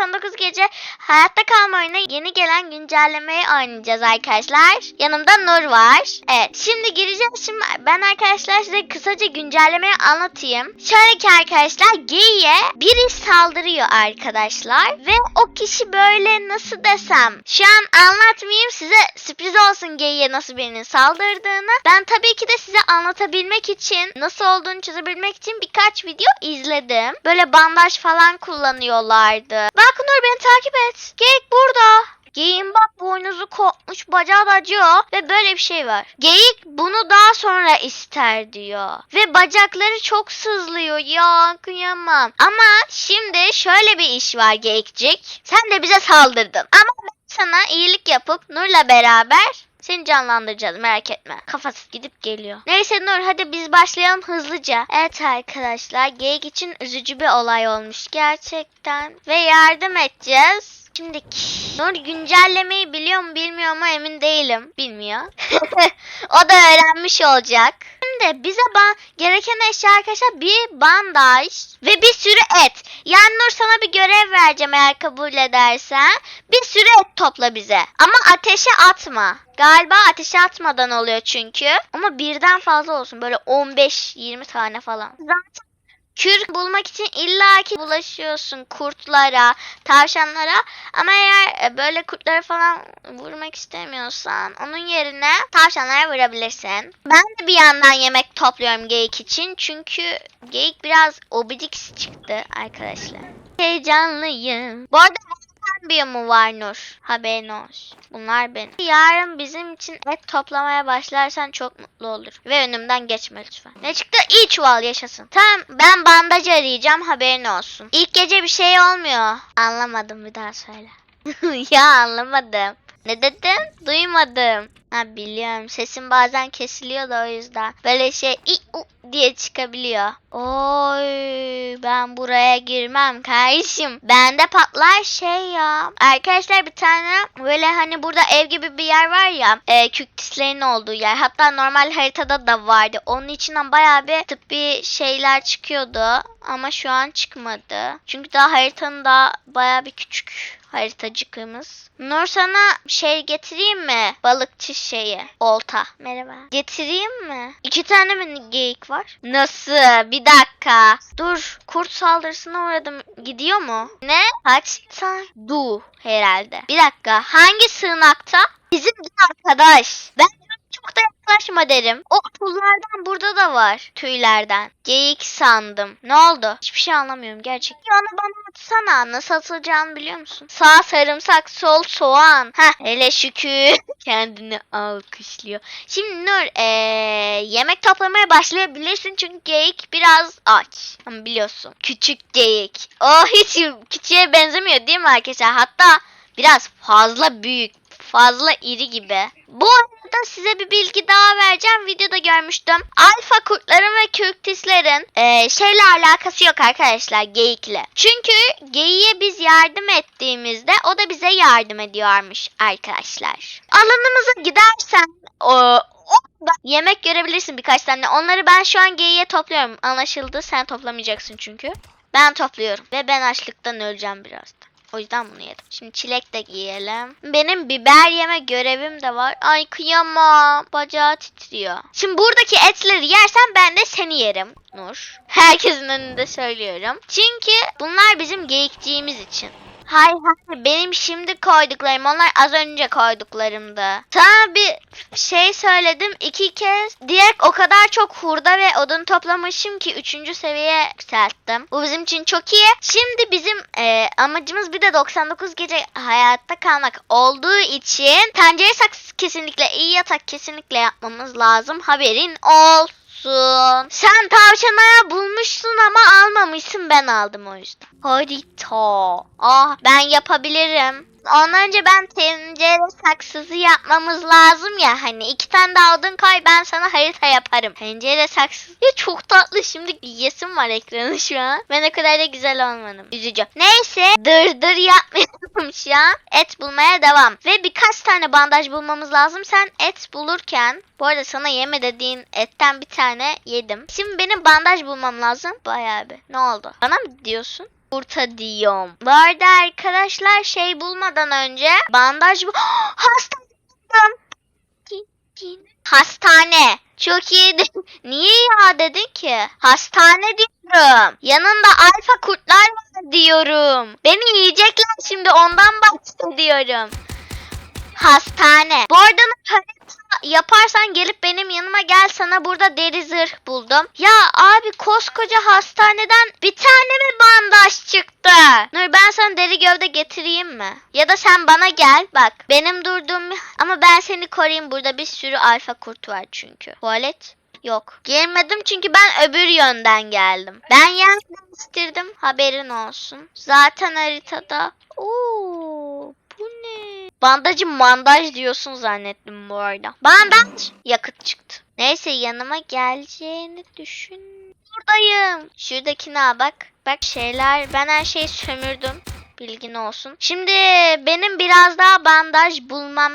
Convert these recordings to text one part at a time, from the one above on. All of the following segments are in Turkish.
99 gece hayatta kalma oyunu yeni gelen güncellemeyi oynayacağız arkadaşlar. Yanımda Nur var. Evet şimdi gireceğiz. Şimdi ben arkadaşlar size kısaca güncellemeyi anlatayım. Şöyle ki arkadaşlar geyiğe biri saldırıyor arkadaşlar. Ve o kişi böyle nasıl desem. Şu an anlatmayayım size sürpriz olsun geyiğe nasıl birinin saldırdığını. Ben tabii ki de size anlatabilmek için nasıl olduğunu çözebilmek için birkaç video izledim. Böyle bandaj falan kullanıyorlardı. Bak Nur beni takip et. Geyik burada. Geyiğin bak boynuzu kopmuş bacağı da acıyor ve böyle bir şey var. Geyik bunu daha sonra ister diyor. Ve bacakları çok sızlıyor ya kıyamam. Ama şimdi şöyle bir iş var geyikcik. Sen de bize saldırdın. Ama ben sana iyilik yapıp Nur'la beraber seni canlandıracağız merak etme. Kafası gidip geliyor. Neyse Nur hadi biz başlayalım hızlıca. Evet arkadaşlar geyik için üzücü bir olay olmuş gerçekten. Ve yardım edeceğiz. Şimdi Nur güncellemeyi biliyor mu bilmiyor mu emin değilim. Bilmiyor. o da öğrenmiş olacak. Şimdi bize ba- gereken eşya arkadaşlar bir bandaj ve bir sürü et. Yani Nur sana bir görev vereceğim eğer kabul edersen. Bir sürü et topla bize. Ama ateşe atma. Galiba ateşe atmadan oluyor çünkü. Ama birden fazla olsun. Böyle 15-20 tane falan. Zaten kürk bulmak için illaki bulaşıyorsun kurtlara, tavşanlara. Ama eğer e, böyle kurtlara falan vurmak istemiyorsan onun yerine tavşanlara vurabilirsin. Ben de bir yandan yemek topluyorum geyik için. Çünkü geyik biraz obidik çıktı arkadaşlar. Heyecanlıyım. Bu arada biyomu var Nur. Haberin olsun. Bunlar benim. Yarın bizim için et toplamaya başlarsan çok mutlu olur. Ve önümden geçme lütfen. Ne çıktı? İyi çuval yaşasın. Tamam ben bandaj arayacağım haberin olsun. İlk gece bir şey olmuyor. Anlamadım bir daha söyle. ya anlamadım. Ne dedin? Duymadım. Ha biliyorum. Sesim bazen kesiliyor da o yüzden. Böyle şey i u diye çıkabiliyor. Oy ben buraya girmem kardeşim. Bende patlar şey ya. Arkadaşlar bir tane böyle hani burada ev gibi bir yer var ya. E, küktislerin olduğu yer. Hatta normal haritada da vardı. Onun içinden bayağı bir tıbbi şeyler çıkıyordu. Ama şu an çıkmadı. Çünkü daha haritanın daha bayağı bir küçük haritacıkımız. Nur sana şey getireyim mi? Balıkçı şeyi. Olta. Merhaba. Getireyim mi? İki tane mi geyik var? Nasıl? Bir dakika. Dur. Kurt saldırısına uğradım. Gidiyor mu? Ne? Kaç tane? Du herhalde. Bir dakika. Hangi sığınakta? Bizim bir arkadaş. Ben çok da yaklaşma derim. O pullardan burada da var. Tüylerden. Geyik sandım. Ne oldu? Hiçbir şey anlamıyorum gerçekten. Onu bana atsana. Nasıl atılacağını biliyor musun? Sağ sarımsak, sol soğan. Heh hele şükür. Kendini alkışlıyor. Şimdi Nur eee, yemek toplamaya başlayabilirsin çünkü geyik biraz aç. Ama biliyorsun küçük geyik. O hiç küçüğe benzemiyor değil mi arkadaşlar? Hatta biraz fazla büyük fazla iri gibi. Bu arada size bir bilgi daha vereceğim. Videoda görmüştüm. Alfa kurtların ve kürktislerin e, şeyle alakası yok arkadaşlar geyikle. Çünkü geyiğe biz yardım ettiğimizde o da bize yardım ediyormuş arkadaşlar. Alanımıza gidersen o, orada yemek görebilirsin birkaç tane. Onları ben şu an geyiğe topluyorum. Anlaşıldı. Sen toplamayacaksın çünkü. Ben topluyorum. Ve ben açlıktan öleceğim birazdan. O yüzden bunu yedim. Şimdi çilek de giyelim. Benim biber yeme görevim de var. Ay kıyamam. Bacağı titriyor. Şimdi buradaki etleri yersen ben de seni yerim. Nur. Herkesin önünde söylüyorum. Çünkü bunlar bizim geyikçiğimiz için. Hay hay benim şimdi koyduklarım onlar az önce koyduklarımdı. Sana bir şey söyledim iki kez. Direkt o kadar çok hurda ve odun toplamışım ki üçüncü seviyeye yükselttim. Bu bizim için çok iyi. Şimdi bizim e, amacımız bir de 99 gece hayatta kalmak olduğu için tencere saksısı kesinlikle iyi yatak kesinlikle yapmamız lazım. Haberin olsun olsun. Sen tavşanaya bulmuşsun ama almamışsın ben aldım o yüzden. Harita. Ah ben yapabilirim. Ondan önce ben tencere saksısı yapmamız lazım ya hani iki tane daha odun koy ben sana harita yaparım. Tencere saksısı ya çok tatlı şimdi yesim var ekranı şu an. Ben o kadar da güzel olmadım. Üzücü. Neyse dırdır yapmayalım şu an. Et bulmaya devam. Ve birkaç tane bandaj bulmamız lazım. Sen et bulurken bu arada sana yeme dediğin etten bir tane yedim. Şimdi benim bandaj bulmam lazım. Bayağı bir. Ne oldu? Bana mı diyorsun? Kurta diyorum. Bu arada arkadaşlar şey bulmadan önce bandaj bu. Hasta. Hastane. Çok iyiydi. Niye ya dedin ki? Hastane diyorum. Yanında alfa kurtlar var diyorum. Beni yiyecekler şimdi ondan bahsediyorum. Hastane. Bu arada yaparsan gelip benim yanıma gel sana burada deri zırh buldum. Ya abi koskoca hastaneden bir tane mi bandaj çıktı? Nur ben sana deri gövde getireyim mi? Ya da sen bana gel bak. Benim durduğum ama ben seni koruyayım burada bir sürü alfa kurt var çünkü. Tuvalet Yok. Girmedim çünkü ben öbür yönden geldim. Ben yan değiştirdim. Haberin olsun. Zaten haritada. Oo, ne? Bandajı mandaj diyorsun zannettim bu arada. Bandaj. Yakıt çıktı. Neyse yanıma geleceğini düşün. Buradayım. Şuradakine bak. Bak şeyler. Ben her şeyi sömürdüm. Bilgin olsun. Şimdi benim biraz daha bandaj bulmam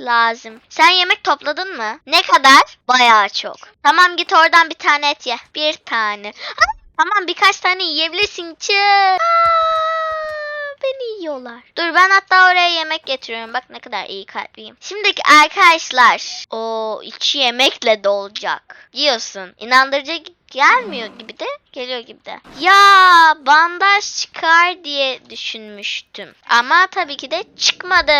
lazım. Sen yemek topladın mı? Ne kadar? Bayağı çok. Tamam git oradan bir tane et ye. Bir tane. Tamam birkaç tane yiyebilirsin. Çık. Beni yiyorlar. Dur ben hatta oraya yemek getiriyorum. Bak ne kadar iyi kalpliyim. Şimdiki arkadaşlar. O iki yemekle dolacak. Diyorsun. İnandırıcı gelmiyor gibi de geliyor gibi de. Ya bandaj çıkar diye düşünmüştüm. Ama tabii ki de çıkmadı.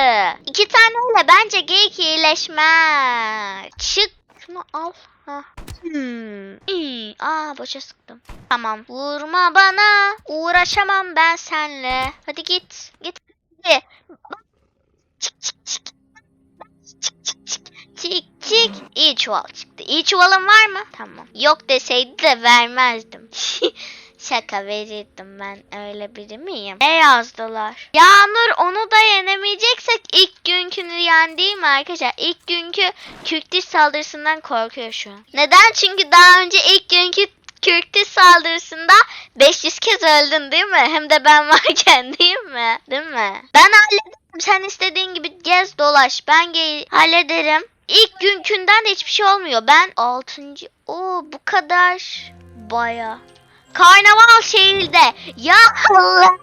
İki taneyle bence geyik iyileşmez. Çık. Şunu al. Ha. Hmm. İyi. Aa boşa sıktım. Tamam. Vurma bana. Uğraşamam ben senle. Hadi git. Git. Hadi. Çık çık çık. Çık çık çık. Çık çık. İyi çuval çıktı. İyi çuvalın var mı? Tamam. Yok deseydi de vermezdim. Şaka verirdim ben öyle biri miyim? Ne yazdılar? Yağmur onu da yenemeyeceksek ilk günkünü yen değil mi arkadaşlar? İlk günkü kürtiş saldırısından korkuyor şu an. Neden? Çünkü daha önce ilk günkü kürtiş saldırısında 500 kez öldün değil mi? Hem de ben varken değil mi? Değil mi? Ben hallederim. Sen istediğin gibi gez dolaş. Ben hallederim. İlk günkünden de hiçbir şey olmuyor. Ben 6. O bu kadar. Baya. Karnaval şehirde. Ya Allah.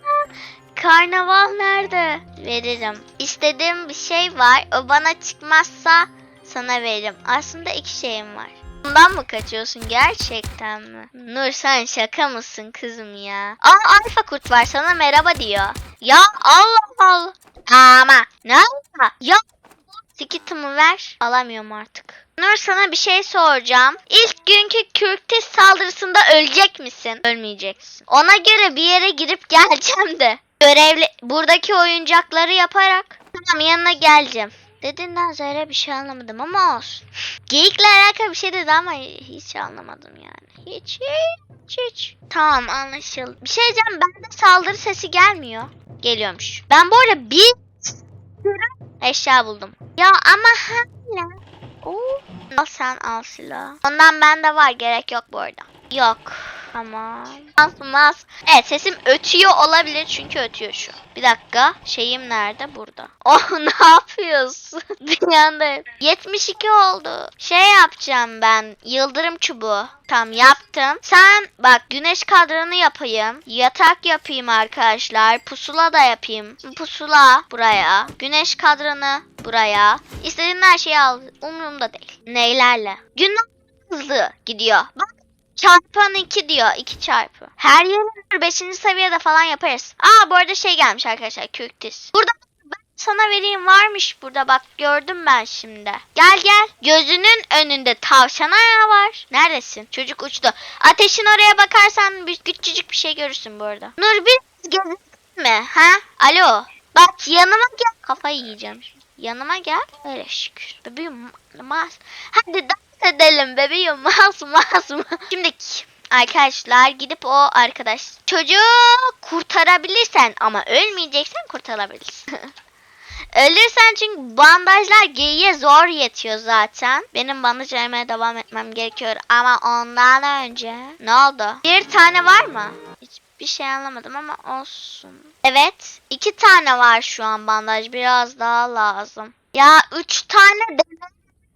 Karnaval nerede? Veririm. İstediğim bir şey var. O bana çıkmazsa sana veririm. Aslında iki şeyim var. Bundan mı kaçıyorsun gerçekten mi? Nur sen şaka mısın kızım ya? Aa alfa kurt var sana merhaba diyor. Ya Allah Allah. Ama ne alfa? Ya Tiketimi ver. Alamıyorum artık. Nur sana bir şey soracağım. İlk günkü kürtiş saldırısında ölecek misin? Ölmeyeceksin. Ona göre bir yere girip geleceğim de. Görevli buradaki oyuncakları yaparak. Tamam yanına geleceğim. Dediğinden Zahra bir şey anlamadım ama olsun. Geyikle alakalı bir şey dedi ama hiç anlamadım yani. Hiç hiç hiç. Tamam anlaşıldı. Bir şey diyeceğim bende saldırı sesi gelmiyor. Geliyormuş. Ben bu arada bir eşya buldum. Ya ama hala. Oo. Al sen al silah. Ondan bende var gerek yok bu arada. Yok. Tamam. Olmaz. Evet sesim ötüyor olabilir çünkü ötüyor şu. Bir dakika. Şeyim nerede? Burada. Oh ne yapıyorsun? bir anda 72 oldu. Şey yapacağım ben. Yıldırım çubuğu. Tam yaptım. Sen bak güneş kadranı yapayım. Yatak yapayım arkadaşlar. Pusula da yapayım. Pusula buraya. Güneş kadranı buraya. İstediğin her şeyi al. Umurumda değil. Neylerle? Gün hızlı gidiyor. Bak Çarpan 2 diyor. 2 çarpı. Her yeri 5. seviyede falan yaparız. Aa bu arada şey gelmiş arkadaşlar. Köktis. Burada sana vereyim varmış burada bak gördüm ben şimdi. Gel gel. Gözünün önünde tavşan ayağı var. Neredesin? Çocuk uçtu. Ateşin oraya bakarsan bir küçücük bir şey görürsün bu arada. Nur bir gezelim mi? Ha? Alo. Bak yanıma gel. Kafayı yiyeceğim. Yanıma gel. Öyle şükür. Bebeğim mas. Hadi dans edelim bebeğim mas mas. mas. Şimdi arkadaşlar gidip o arkadaş çocuğu kurtarabilirsen ama ölmeyeceksen kurtarabilirsin. Ölürsen çünkü bandajlar geyiğe zor yetiyor zaten. Benim bandaj aramaya devam etmem gerekiyor ama ondan önce ne oldu? Bir tane var mı? Hiçbir şey anlamadım ama olsun. Evet, iki tane var şu an bandaj. Biraz daha lazım. Ya üç tane de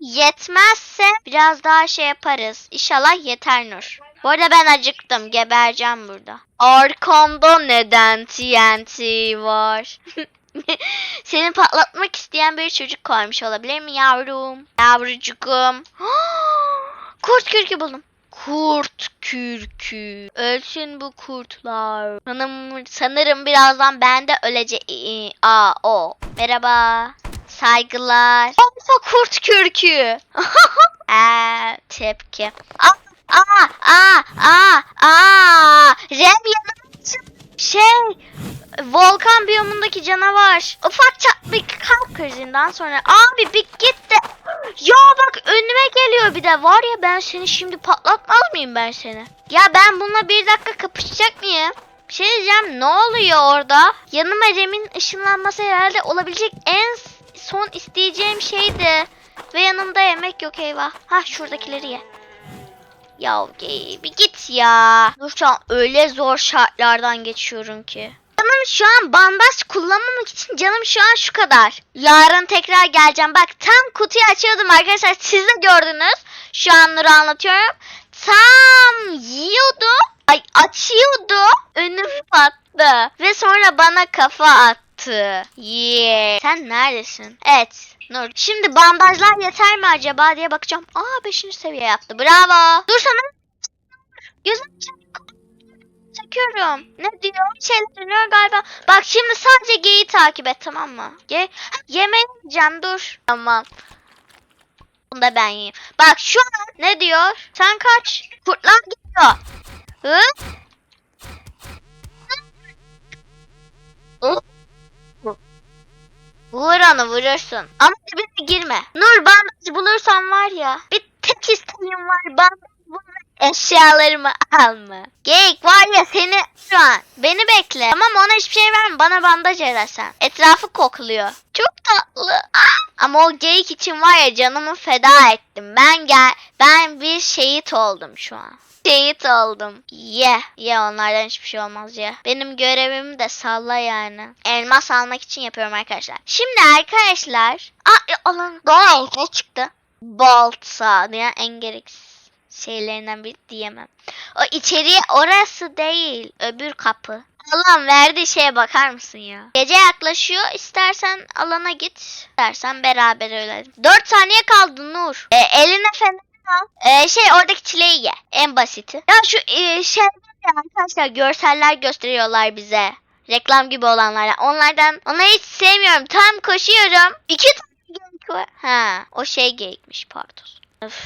yetmezse biraz daha şey yaparız. İnşallah yeter Nur. Bu arada ben acıktım. Gebereceğim burada. Arkamda neden TNT var? Seni patlatmak isteyen bir çocuk koymuş olabilir mi yavrum? Yavrucuğum. Kurt kürkü buldum. Kurt kürkü. Ölsün bu kurtlar. Sanırım, sanırım birazdan ben de öleceğim. Aa o. Merhaba. Saygılar. Alfa kurt kürkü. Eee tepki. Aa aa aa aa aa. Rem yanına şey volkan biyomundaki canavar. Ufak çaplı kalp krizinden sonra abi bir git de ya bak önüme geliyor bir de var ya ben seni şimdi patlatmaz mıyım ben seni? Ya ben bununla bir dakika kapışacak mıyım? Bir şey diyeceğim ne oluyor orada? Yanıma Rem'in ışınlanması herhalde olabilecek en son isteyeceğim şeydi. Ve yanımda yemek yok eyvah. Ha şuradakileri ye. Ya bir git ya. Dur şu an öyle zor şartlardan geçiyorum ki. Canım şu an bandaj kullanmamak için canım şu an şu kadar. Yarın tekrar geleceğim. Bak tam kutuyu açıyordum arkadaşlar. Siz de gördünüz. Şu an Nur'u anlatıyorum. Tam yiyordum. Ay açıyordu. Önüm pattı. Ve sonra bana kafa attı. Yeah. Sen neredesin? Evet. Nur. Şimdi bandajlar yeter mi acaba diye bakacağım. Aa 5. seviye yaptı. Bravo. Dur sana. Gözüm çekiyorum. Ne diyor? Şeyler dönüyor galiba. Bak şimdi sadece G'yi takip et tamam mı? G yemeği yiyeceğim dur. Tamam. Bunu da ben yiyeyim. Bak şu an ne diyor? Sen kaç. Kurtlar gidiyor. Hı? Hı? Vur onu vurursun. Ama dibine girme. Nur bandaj bulursan var ya. Bir tek isteğim var. Bandaj bulma eşyalarımı alma. Geyik var ya seni şu an. Beni bekle. Tamam ona hiçbir şey verme. Bana bandaj edersen. Etrafı kokluyor. Çok tatlı. Ama o geyik için var ya canımı feda ettim. Ben gel ben bir şehit oldum şu an. Şehit oldum. Ye. Ye onlardan hiçbir şey olmaz ya. Benim görevimi de salla yani. Elmas almak için yapıyorum arkadaşlar. Şimdi arkadaşlar. Aa, e, alan. Doğal ne çıktı? Balta. Yani en gereksiz şeylerinden biri diyemem. O içeriye orası değil. Öbür kapı. Allah'ım verdiği şeye bakar mısın ya? Gece yaklaşıyor. İstersen alana git. İstersen beraber ölelim. 4 saniye kaldı Nur. E, eline fener al. E, şey oradaki çileği ye. En basiti. Ya şu e, şey arkadaşlar görseller gösteriyorlar bize. Reklam gibi olanlardan. Onlardan onları hiç sevmiyorum. Tam koşuyorum. İki tane geyik var. Ha, o şey geyikmiş pardon. Öf,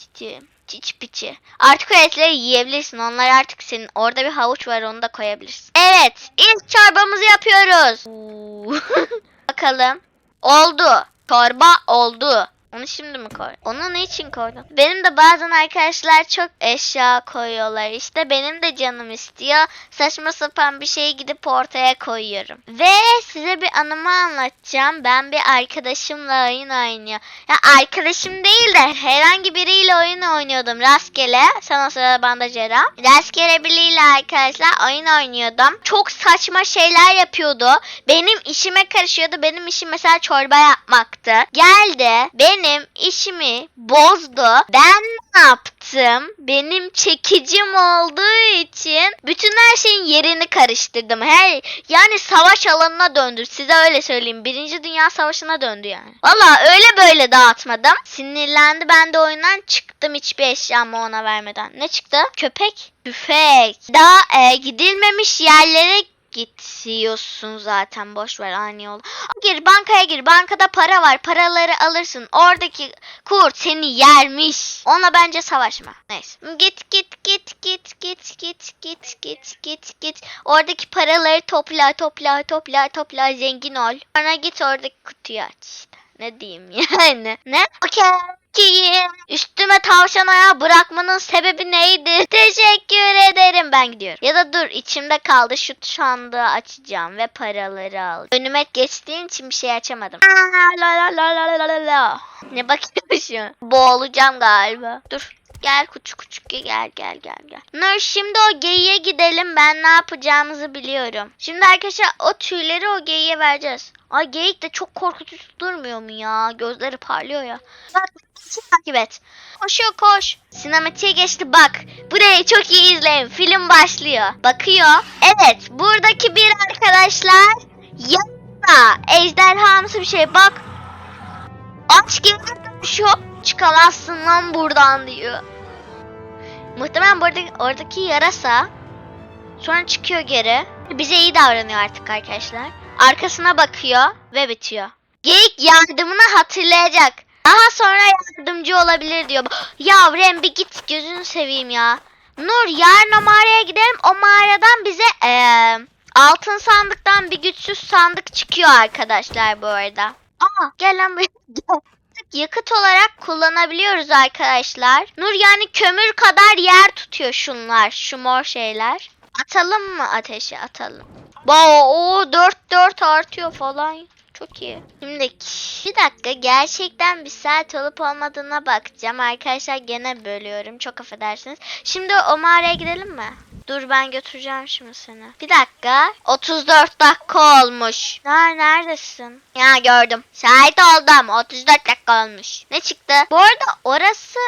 cici. Cici piçi. Artık o etleri yiyebilirsin. Onlar artık senin. Orada bir havuç var onu da koyabilirsin. Evet. ilk çorbamızı yapıyoruz. Bakalım. Oldu. Çorba oldu. Onu şimdi mi koy? Onu ne için koydun? Benim de bazen arkadaşlar çok eşya koyuyorlar. İşte benim de canım istiyor. Saçma sapan bir şeyi gidip ortaya koyuyorum. Ve size bir anımı anlatacağım. Ben bir arkadaşımla oyun oynuyor. Ya arkadaşım değil de herhangi biriyle oyun oynuyordum rastgele. Sana sıra banda Cera. Rastgele biriyle arkadaşlar oyun oynuyordum. Çok saçma şeyler yapıyordu. Benim işime karışıyordu. Benim işim mesela çorba yapmaktı. Geldi. Benim işimi bozdu. Ben ne yaptım? Benim çekicim olduğu için bütün her şeyin yerini karıştırdım. Her yani savaş alanına döndü. Size öyle söyleyeyim. Birinci Dünya Savaşı'na döndü yani. Valla öyle böyle dağıtmadım. Sinirlendi ben de oyundan çıktım hiçbir eşyamı ona vermeden. Ne çıktı? Köpek. Tüfek. Daha e, gidilmemiş yerlere gidiyorsun zaten boş ver aynı yol. Gir bankaya gir bankada para var paraları alırsın. Oradaki kurt seni yermiş. Ona bence savaşma. Neyse. Git git git git git git git git git git. Oradaki paraları topla topla topla topla. Zengin ol. Sonra git oradaki kutuyu aç işte ne diyeyim yani ne okey üstüme tavşan ayağı bırakmanın sebebi neydi? Teşekkür ederim ben gidiyorum. Ya da dur içimde kaldı şu sandığı açacağım ve paraları al. Önüme geçtiğin için bir şey açamadım. La la la la la la la. Ne bakıyormuşum? Boğulacağım galiba. Dur. Gel küçük küçük gel gel gel gel. Nur şimdi o geyiğe gidelim. Ben ne yapacağımızı biliyorum. Şimdi arkadaşlar o tüyleri o geyiğe vereceğiz. Ay geyik de çok korkutucu durmuyor mu ya? Gözleri parlıyor ya. Bak takip et. Koşuyor koş. Sinematiğe geçti bak. Burayı çok iyi izleyin. Film başlıyor. Bakıyor. Evet buradaki bir arkadaşlar yanında ejderhamsı bir şey bak. Aç geri dönüşüyor. Çıkamazsın lan buradan diyor. Muhtemelen buradaki, oradaki yarasa sonra çıkıyor geri. Bize iyi davranıyor artık arkadaşlar. Arkasına bakıyor ve bitiyor. Geyik yardımını hatırlayacak. Daha sonra yardımcı olabilir diyor. Ya Rem bir git gözünü seveyim ya. Nur yarın o mağaraya gidelim. O mağaradan bize eee, altın sandıktan bir güçsüz sandık çıkıyor arkadaşlar bu arada. Aa gel lan buraya. Yakıt olarak kullanabiliyoruz arkadaşlar. Nur yani kömür kadar yer tutuyor şunlar. Şu mor şeyler. Atalım mı ateşe atalım. Wow, o 4 4 artıyor falan. Çok iyi. Şimdi bir dakika gerçekten bir saat olup olmadığına bakacağım. Arkadaşlar gene bölüyorum. Çok affedersiniz. Şimdi o mağaraya gidelim mi? Dur ben götüreceğim şimdi seni. Bir dakika. 34 dakika olmuş. Ner neredesin? Ya gördüm. Şahit oldum. 34 dakika olmuş. Ne çıktı? Bu arada orası...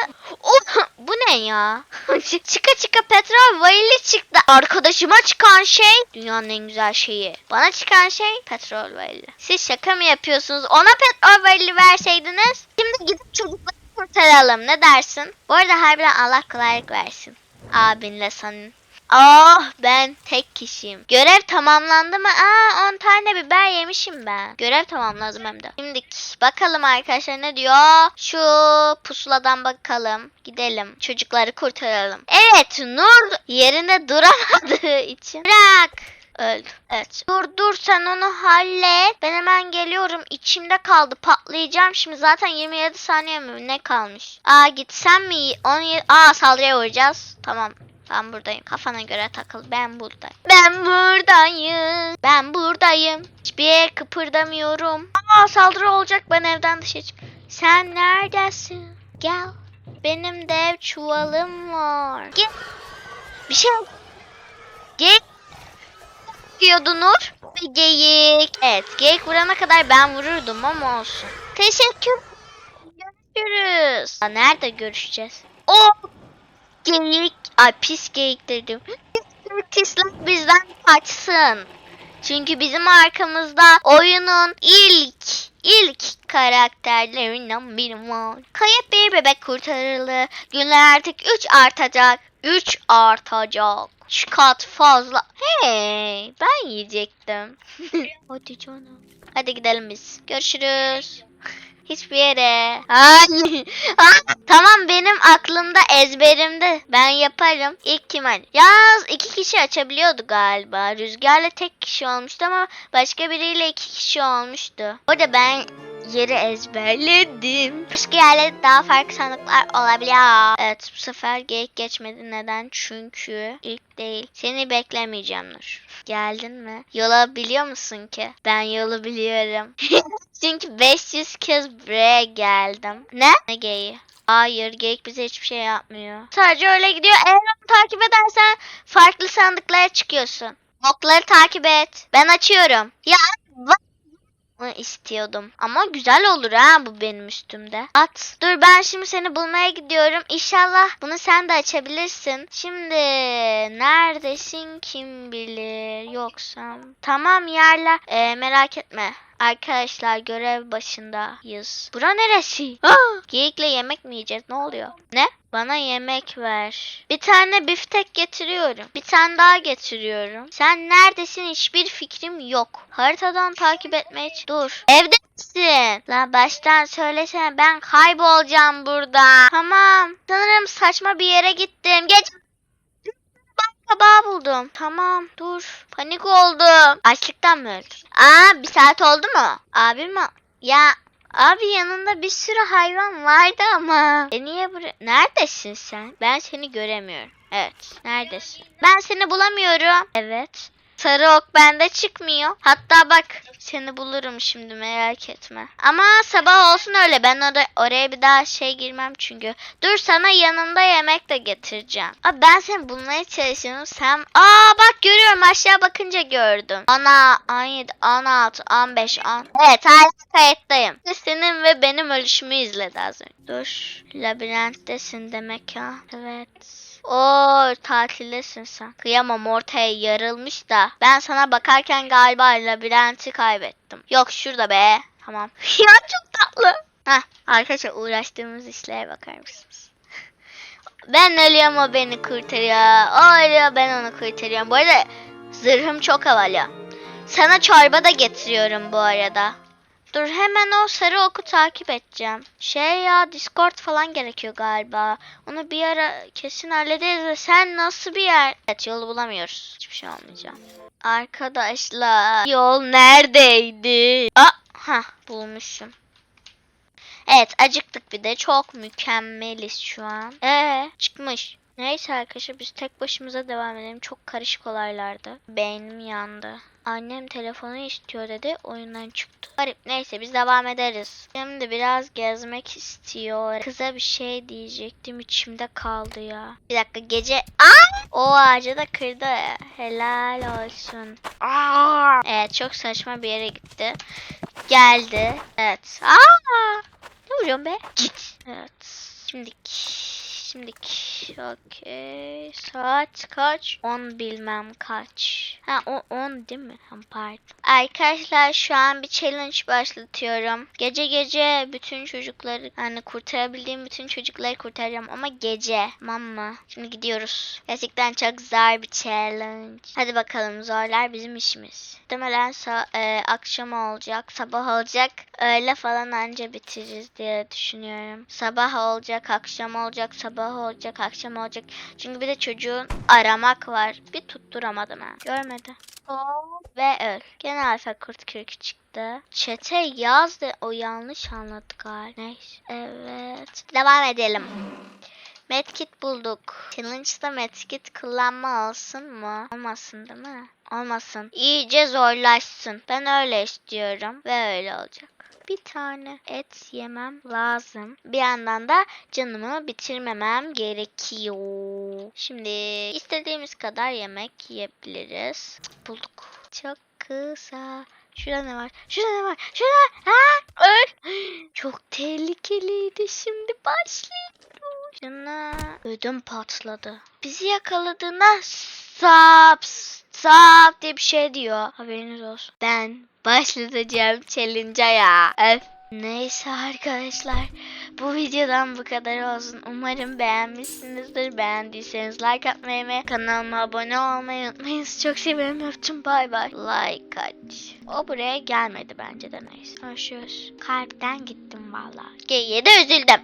Oh, bu ne ya? çıka çıka petrol varili çıktı. Arkadaşıma çıkan şey dünyanın en güzel şeyi. Bana çıkan şey petrol varili. Siz şaka mı yapıyorsunuz? Ona petrol varili verseydiniz şimdi gidip çocukları kurtaralım. Ne dersin? Bu arada harbiden Allah kolaylık versin. Abinle senin. Ah ben tek kişiyim. Görev tamamlandı mı? Aa 10 tane biber yemişim ben. Görev tamamladım hem de. Şimdi bakalım arkadaşlar ne diyor? Şu pusuladan bakalım. Gidelim. Çocukları kurtaralım. Evet Nur yerinde duramadığı için. Bırak. Öldü. Evet. Dur dur sen onu hallet. Ben hemen geliyorum. İçimde kaldı. Patlayacağım şimdi. Zaten 27 saniye mi ne kalmış? Aa gitsem mi? 17... Aa saldırıya uğrayacağız. Tamam. Ben buradayım. Kafana göre takıl. Ben buradayım. Ben buradayım. Ben buradayım. Hiçbir yere kıpırdamıyorum. Aa saldırı olacak. Ben evden dışarı çık. Sen neredesin? Gel. Benim dev çuvalım var. Gel. Bir şey Gel. Diyordu Nur. Ve geyik. Evet geyik vurana kadar ben vururdum ama olsun. Teşekkür. Görüşürüz. Aa, nerede görüşeceğiz? O geyik. Ay pis geyik dedim. Pislik bizden kaçsın. Çünkü bizim arkamızda oyunun ilk ilk karakterlerinden biri var. Kayıp bir bebek kurtarıldı. Günler artık 3 artacak. 3 artacak. 3 kat fazla. Hey ben yiyecektim. Hadi canım. Hadi gidelim biz. Görüşürüz. Hiçbir yere. Tamam benim aklımda ezberimde. Ben yaparım. İlk kim aç- Yalnız iki kişi açabiliyordu galiba. Rüzgarla tek kişi olmuştu ama başka biriyle iki kişi olmuştu. Orada ben yeri ezberledim. Başka yerlerde daha farklı sandıklar olabiliyor. Evet bu sefer geyik geçmedi. Neden? Çünkü ilk değil. Seni beklemeyeceğim Nur. Geldin mi? Yola biliyor musun ki? Ben yolu biliyorum. Çünkü 500 kez buraya geldim. Ne? Ne geyiği? Hayır geyik bize hiçbir şey yapmıyor. Sadece öyle gidiyor. Eğer onu takip edersen farklı sandıklara çıkıyorsun. Okları takip et. Ben açıyorum. Ya istiyordum. Ama güzel olur ha bu benim üstümde. At. Dur ben şimdi seni bulmaya gidiyorum. İnşallah bunu sen de açabilirsin. Şimdi neredesin kim bilir yoksa. Tamam yerler. Ee, merak etme. Arkadaşlar görev başındayız. Bura neresi? Ah! Geyikle yemek mi yiyeceğiz? Ne oluyor? Ne? Bana yemek ver. Bir tane biftek getiriyorum. Bir tane daha getiriyorum. Sen neredesin? Hiçbir fikrim yok. Haritadan takip etmeye Dur. Evde misin? La baştan söylesene ben kaybolacağım burada. Tamam. Sanırım saçma bir yere gittim. Geç. Kabağı buldum. Tamam dur. Panik oldum. Açlıktan mı öldün? Aa bir saat oldu mu? Abi mi? Ya abi yanında bir sürü hayvan vardı ama. E niye buraya? Neredesin sen? Ben seni göremiyorum. Evet. Neredesin? Ben seni bulamıyorum. Evet. Sarı ok bende çıkmıyor. Hatta bak seni bulurum şimdi merak etme. Ama sabah olsun öyle. Ben oraya, oraya bir daha şey girmem çünkü. Dur sana yanında yemek de getireceğim. Aa, ben seni bulmaya çalışıyorum. Sen... Aa bak görüyorum aşağı bakınca gördüm. Ana 17, 16, 15, 10. Evet hala kayıttayım. Senin ve benim ölüşümü izledi az önce. Dur labirenttesin demek ha. Evet. Oo tatildesin sen. Kıyamam ortaya yarılmış da. Ben sana bakarken galiba labirenti kaybettim. Yok şurada be. Tamam. ya çok tatlı. Heh arkadaşlar uğraştığımız işlere bakar mısınız? Ben ölüyorum o beni kurtarıyor. O ölüyor ben onu kurtarıyorum. Bu arada zırhım çok havalı. Sana çorba da getiriyorum bu arada. Dur hemen o sarı oku takip edeceğim. Şey ya Discord falan gerekiyor galiba. Onu bir ara kesin hallederiz de sen nasıl bir yer? Evet yolu bulamıyoruz. Hiçbir şey olmayacak. Arkadaşlar yol neredeydi? Aa, ha bulmuşum. Evet acıktık bir de çok mükemmeliz şu an. Ee çıkmış. Neyse arkadaşlar biz tek başımıza devam edelim. Çok karışık olaylardı. Beynim yandı. Annem telefonu istiyor dedi. Oyundan çıktı. Garip. Neyse biz devam ederiz. Şimdi biraz gezmek istiyor. Kıza bir şey diyecektim. içimde kaldı ya. Bir dakika gece... Aa! O ağacı da kırdı. Helal olsun. Aa! Evet çok saçma bir yere gitti. Geldi. Evet. Aa! Ne vuruyorsun be? Git. Evet. Şimdiki. Şimdiki. Okey. Saat kaç? 10 bilmem kaç. Ha o 10 değil mi? Ha, pardon. Arkadaşlar şu an bir challenge başlatıyorum. Gece gece bütün çocukları yani kurtarabildiğim bütün çocukları kurtaracağım ama gece. Tamam mı? Şimdi gidiyoruz. Gerçekten çok zor bir challenge. Hadi bakalım zorlar bizim işimiz. Muhtemelen sa- e, akşam olacak, sabah olacak. Öğle falan anca bitiririz diye düşünüyorum. Sabah olacak, akşam olacak, sabah olacak, akşam olacak. Çünkü bir de çocuğun aramak var. Bir tutturamadım ha. Görmedi. Hop ve öl. Gene alfa kurt kürkü çıktı. Çete yaz da o yanlış anladı galiba. Neyse. Evet. Devam edelim. Medkit bulduk. Challenge'da medkit kullanma olsun mu? Olmasın değil mi? Olmasın. İyice zorlaşsın. Ben öyle istiyorum ve öyle olacak. Bir tane et yemem lazım. Bir yandan da canımı bitirmemem gerekiyor. Şimdi istediğimiz kadar yemek yiyebiliriz. Bulduk. Çok kısa. Şurada ne var? Şurada ne var? Şurada. Ha! Öl. Çok tehlikeliydi. Şimdi başlıyor. Şuna ödüm patladı. Bizi yakaladığında sap sap diye bir şey diyor. Haberiniz olsun. Ben başlatacağım challenge'a ya. Öf. Neyse arkadaşlar. Bu videodan bu kadar olsun. Umarım beğenmişsinizdir. Beğendiyseniz like atmayı ve kanalıma abone olmayı unutmayın. Çok seviyorum. Öptüm. Bay bay. Like at. O buraya gelmedi bence de neyse. Görüşürüz. Kalpten gittim valla. Geyiğe de üzüldüm.